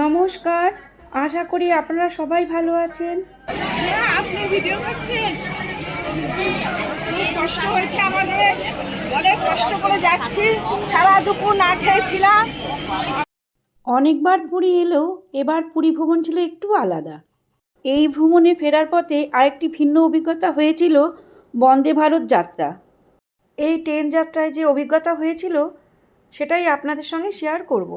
নমস্কার। আশা করি আপনারা সবাই ভালো আছেন। হ্যাঁ আপনি ভিডিও করছেন। কষ্ট হয়েছে আমাদের। অনেক কষ্ট করে যাচ্ছি। সারা দুপুর না খেয়েছিলাম। অনেকবার পুরী এলেও এবার পুরী ভ্রমণ ছিল একটু আলাদা। এই ভ্রমণে ফেরার পথে আরেকটি ভিন্ন অভিজ্ঞতা হয়েছিল বন্দে ভারত যাত্রা। এই ট্রেন যাত্রায় যে অভিজ্ঞতা হয়েছিল সেটাই আপনাদের সঙ্গে শেয়ার করব।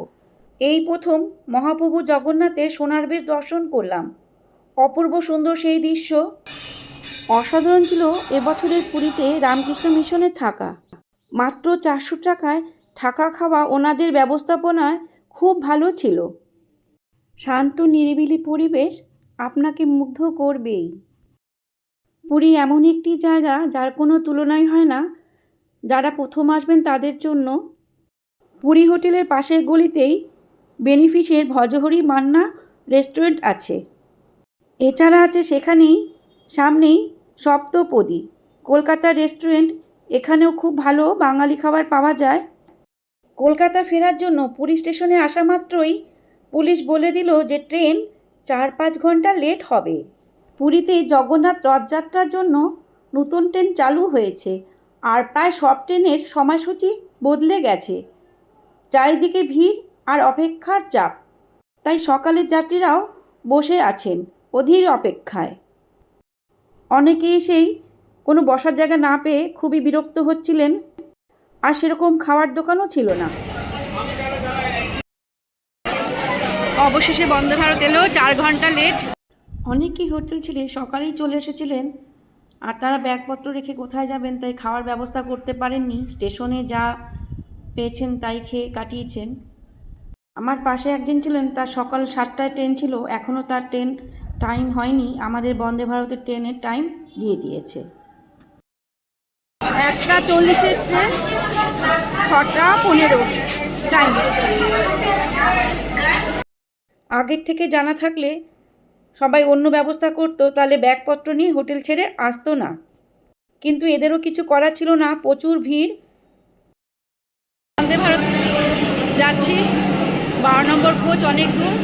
এই প্রথম মহাপ্রভু জগন্নাথের সোনার বেশ দর্শন করলাম। অপূর্ব সুন্দর সেই দৃশ্য। অসাধারণ ছিল এবছরের পুরীতে রামকৃষ্ণ মিশনে থাকা। মাত্র চারশো টাকায় থাকা খাওয়া ওনাদের ব্যবস্থাপনায় খুব ভালো ছিল। শান্ত, নিরিবিলি পরিবেশ আপনাকে মুগ্ধ করবেই। পুরী এমন একটি জায়গা যার কোনো তুলনাই হয় না। যারা প্রথম আসবেন তাদের জন্য। পুরী হোটেলের পাশের গলিতেই বেনিফিসের ভজহরি মান্না রেস্টুরেন্ট আছে। এছাড়া আছে সেখানেই, সামনেই সপ্তপদী কলকাতার রেস্টুরেন্ট। এখানেও খুব ভালো বাঙালি খাবার পাওয়া যায়। কলকাতা ফেরার জন্য পুলিশ স্টেশনে আসা মাত্রই পুলিশ বলে দিল যে ট্রেন চার পাঁচ ঘণ্টা লেট হবে। পুরীতে জগন্নাথ রথযাত্রার জন্য নতুন ট্রেন চালু হয়েছে আর প্রায় সব ট্রেনের সময়সূচি বদলে গেছে। চারিদিকে ভিড় আর অপেক্ষার চাপ। তাই সকালের যাত্রীরাও বসে আছেন অধীর অপেক্ষায়। অনেকে এসেই কোনো বসার জায়গা না পেয়ে খুবই বিরক্ত হচ্ছিলেন আর সেরকম খাওয়ার দোকানও ছিল না। অবশেষে বন্দে ভারত এলো চার ঘণ্টা লেট। অনেকেই হোটেল ছেড়ে সকালেই চলে এসেছিলেন আর তারা ব্যাগপত্র রেখে কোথায় যাবেন তাই খাওয়ার ব্যবস্থা করতে পারেননি। স্টেশনে যা পেয়েছেন তাই খেয়ে কাটিয়েছেন। আমার পাশে একজন ছিলেন, তার সকাল সাতটায় ট্রেন ছিল, এখনও তার ট্রেন টাইম হয়নি, আমাদের বন্দে ভারতের ট্রেনের টাইম দিয়ে দিয়েছে। একটা চল্লিশের ট্রেন ছটা পনেরো টাইম আগের থেকে জানা থাকলে সবাই অন্য ব্যবস্থা করতো, তাহলে ব্যাগপত্র নিয়ে হোটেল ছেড়ে আসতো না। কিন্তু এদেরও কিছু করার ছিল না, প্রচুর ভিড় বন্দে ভারত যাচ্ছি নম্বর কোচ অনেক দূর।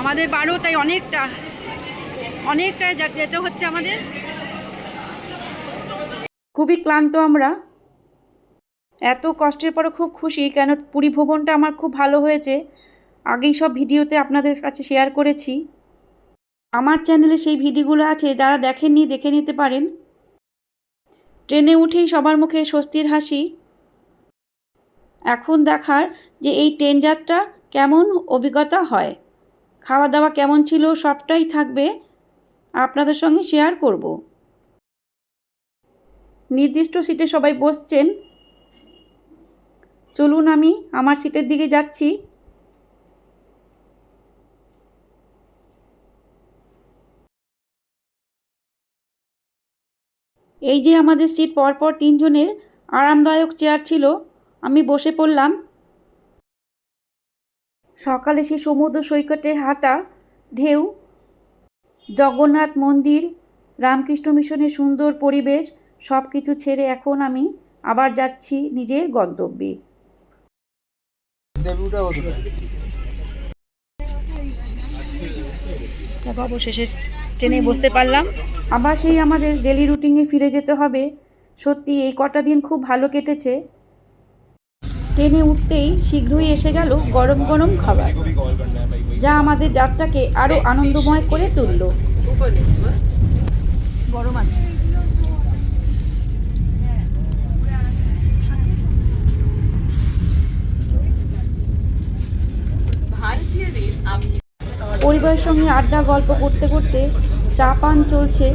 আমাদের বারো, তাই অনেকটা অনেকটা যেতে হচ্ছে আমাদের। খুবই ক্লান্ত আমরা। এত কষ্টের পরে খুব খুশি, কেন পুরী ভ্রমণটা আমার খুব ভালো হয়েছে। আগেই সব ভিডিওতে আপনাদের কাছে শেয়ার করেছি। আমার চ্যানেলে সেই ভিডিওগুলো আছে, যারা দেখেননি, দেখে নিতে পারেন। ট্রেনে উঠেই সবার মুখে স্বস্তির হাসি। এখন দেখার যে এই ট্রেন যাত্রা কেমন অভিজ্ঞতা হয় খাওয়া দাওয়া কেমন ছিল, সবটাই থাকবে আপনাদের সঙ্গে শেয়ার করব। নির্দিষ্ট সিটে সবাই বসছেন। চলুন আমি আমার সিটের দিকে যাচ্ছি। এই যে আমাদের সিট পরপর তিনজনের আরামদায়ক চেয়ার ছিল আমি বসে পড়লাম। সকালে সেই সমুদ্র সৈকতে হাঁটা ঢেউ জগন্নাথ মন্দির রামকৃষ্ণ মিশনের সুন্দর পরিবেশ সব কিছু ছেড়ে এখন আমি আবার যাচ্ছি নিজের গন্তব্যে। অবশেষে ট্রেনে বসতে পারলাম। আবার সেই আমাদের ডেলি রুটিনে ফিরে যেতে হবে। সত্যি এই কটা দিন খুব ভালো কেটেছে। ট্রেনে উঠতেই শীঘ্রই এসে গেল গরম গরম খাবার যা আমাদের যাত্রাকে আরও আনন্দময় করে তুলল। গরম আছে। পরিবারের সঙ্গে আড্ডা গল্প করতে করতে চা পান চলছে।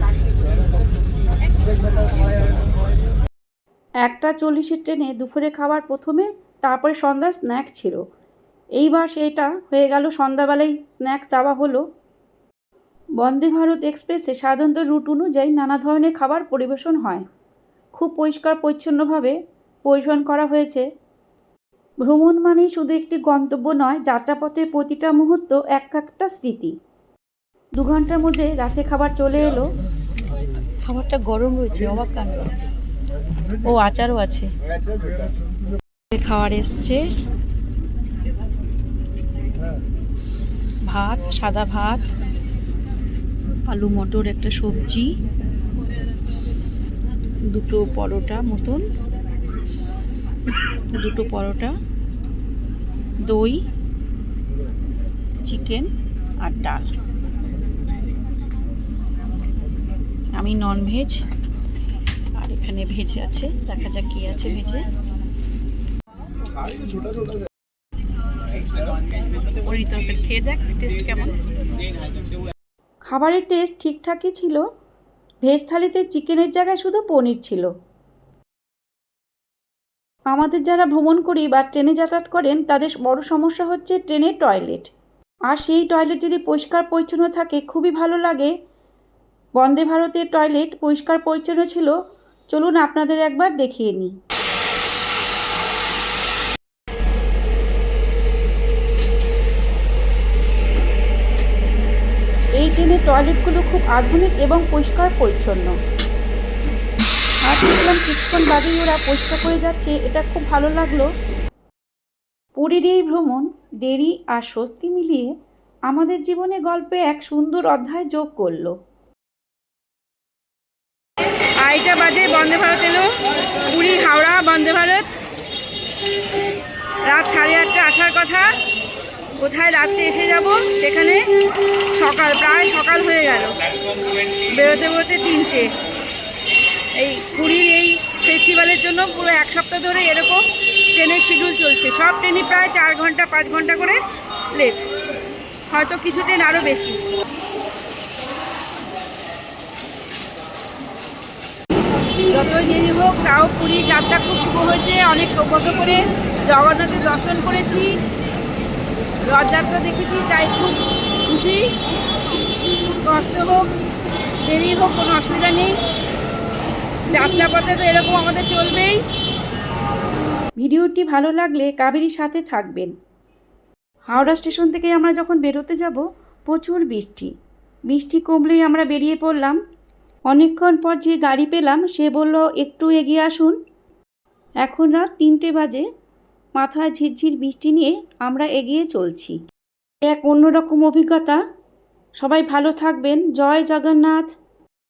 একটা চল্লিশের ট্রেনে দুপুরে খাবার প্রথমে তারপরে সন্ধ্যার স্ন্যাক ছিল। এইবার সেটা হয়ে গেল, সন্ধ্যাবেলায় স্ন্যাক দেওয়া হলো। বন্দে ভারত এক্সপ্রেসে সাধারণত রুট অনুযায়ী নানা ধরনের খাবার পরিবেশন হয়। খুব পরিষ্কার, পরিচ্ছন্নভাবে পরিবেশন করা হয়েছে। ভ্রমণ মানেই শুধু একটি গন্তব্য নয়, যাত্রাপথের প্রতিটা মুহূর্ত এক একটা স্মৃতি। দু ঘণ্টার মধ্যে রাতে খাবার চলে এলো। খাবারটা গরম রয়েছে, অবাক ও আচারও আছে। খাবার এসছে। ভাত, সাদা ভাত, আলু মটর একটা সবজি, দুটো পরোটা মতন, দুটো পরোটা, দই, চিকেন আর ডাল। আমি নন ভেজ আর এখানে ভেজ আছে, দেখা যাক কি আছে ভেজে। খাবারের টেস্ট ঠিকঠাকই ছিল। ভেজ থালিতে চিকেনের জায়গায় শুধু পনির ছিল। আমাদের যারা ভ্রমণ করি বা ট্রেনে যাতায়াত করেন, তাদের বড় সমস্যা হচ্ছে ট্রেনের টয়লেট আর সেই টয়লেট যদি পরিষ্কার পরিচ্ছন্ন থাকে, খুবই ভালো লাগে। বন্দে ভারতের টয়লেট পরিষ্কার পরিচ্ছন্ন ছিল। চলুন আপনাদের একবার দেখিয়ে নিই। টয়লেটগুলো খুব আধুনিক এবং পরিষ্কার পরিচ্ছন্ন। আর দেখলাম কিছুক্ষণ বাদেই ওরা পরিষ্কার করে যাচ্ছে, এটা খুব ভালো লাগল। পুরীর এই ভ্রমণ, দেরি আর স্বস্তি মিলিয়ে আমাদের জীবনে গল্পে এক সুন্দর অধ্যায় যোগ করল। আড়াইটা বাজে বন্দে ভারত এলো, পুরী, হাওড়া, বন্দে ভারত। রাত সাড়ে আটটা আসার কথা। কোথায় রাত্রে এসে যাব? সেখানে সকাল, প্রায় সকাল হয়ে গেল। বেরোতে বেরোতে তিনটে। এই পুরীর এই ফেস্টিভ্যালের জন্য পুরো এক সপ্তাহ ধরে এরকম ট্রেনের শিডিউল চলছে। সব ট্রেনই প্রায় চার ঘণ্টা, পাঁচ ঘণ্টা করে লেট হয়তো কিছু ট্রেন আরও বেশি। যতই দেরি হোক তাও পুরীর যাত্রা খুব শুভ হয়েছে। অনেক সৌভাগ্য করে জগন্নাথের দর্শন করেছি। রথযাত্রা দেখেছি, তাই খুব খুশি। কষ্ট হোক, দেরি হোক, কোনো অসুবিধা নেই। যাত্রাপথে তো এরকম আমাদের চলবেই। ভিডিওটি ভালো লাগলে কাবেরির সাথে থাকবেন। হাওড়া স্টেশন থেকে আমরা যখন বেরোতে যাব, প্রচুর বৃষ্টি। বৃষ্টি কমলেই আমরা বেরিয়ে পড়লাম। অনেকক্ষণ পর যে গাড়ি পেলাম, সে বলল, একটু এগিয়ে আসুন। এখন রাত তিনটে বাজে। মাথায় ঝিরঝির বৃষ্টি নিয়ে আমরা এগিয়ে চলছি। এক অন্যরকম অভিজ্ঞতা। সবাই ভালো থাকবেন। জয় জগন্নাথ।